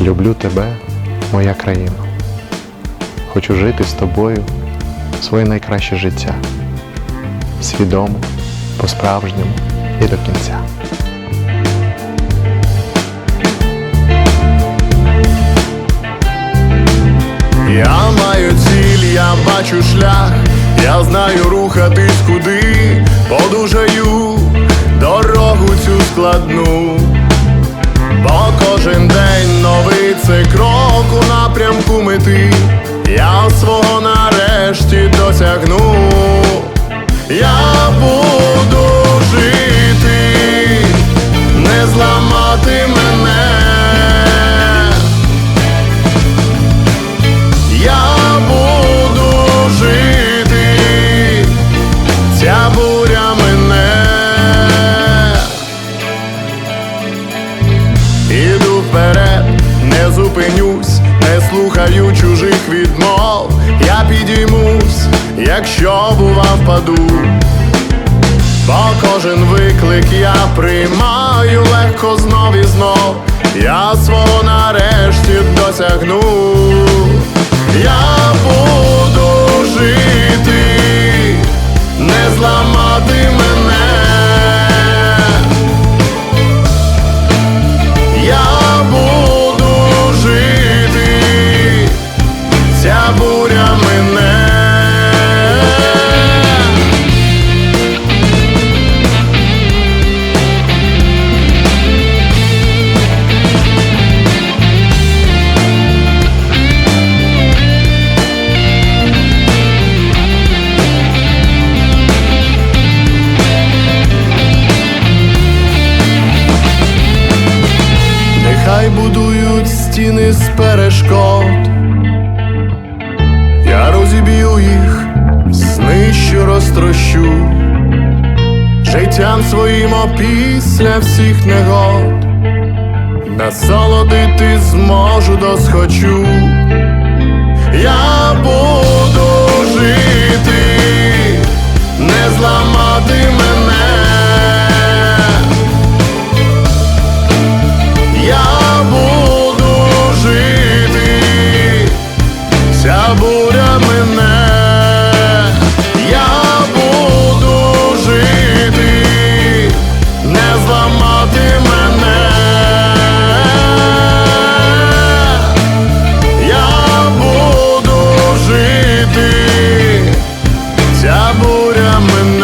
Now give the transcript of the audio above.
Люблю тебе, моя країна. Хочу жити з тобою своє найкраще життя. Свідомо, по-справжньому і до кінця. Я маю ціль, я бачу шлях, я знаю рухатись куди, подужаю дорогу цю складну, бо кожен день новий це крок у напрямку мети, я свого нарешті досягну, я буду жити, не зламати мене. Зупинюсь, не слухаю чужих відмов. Я підіймусь, якщо бува впаду. Бо кожен виклик я приймаю легко знов і знов. Я свого нарешті досягну. Стіни з перешкод, я розіб'ю їх, знищу, розтрощу, життям своїм опісля всіх негод, насолодити зможу досхочу. Я буду жити, нами.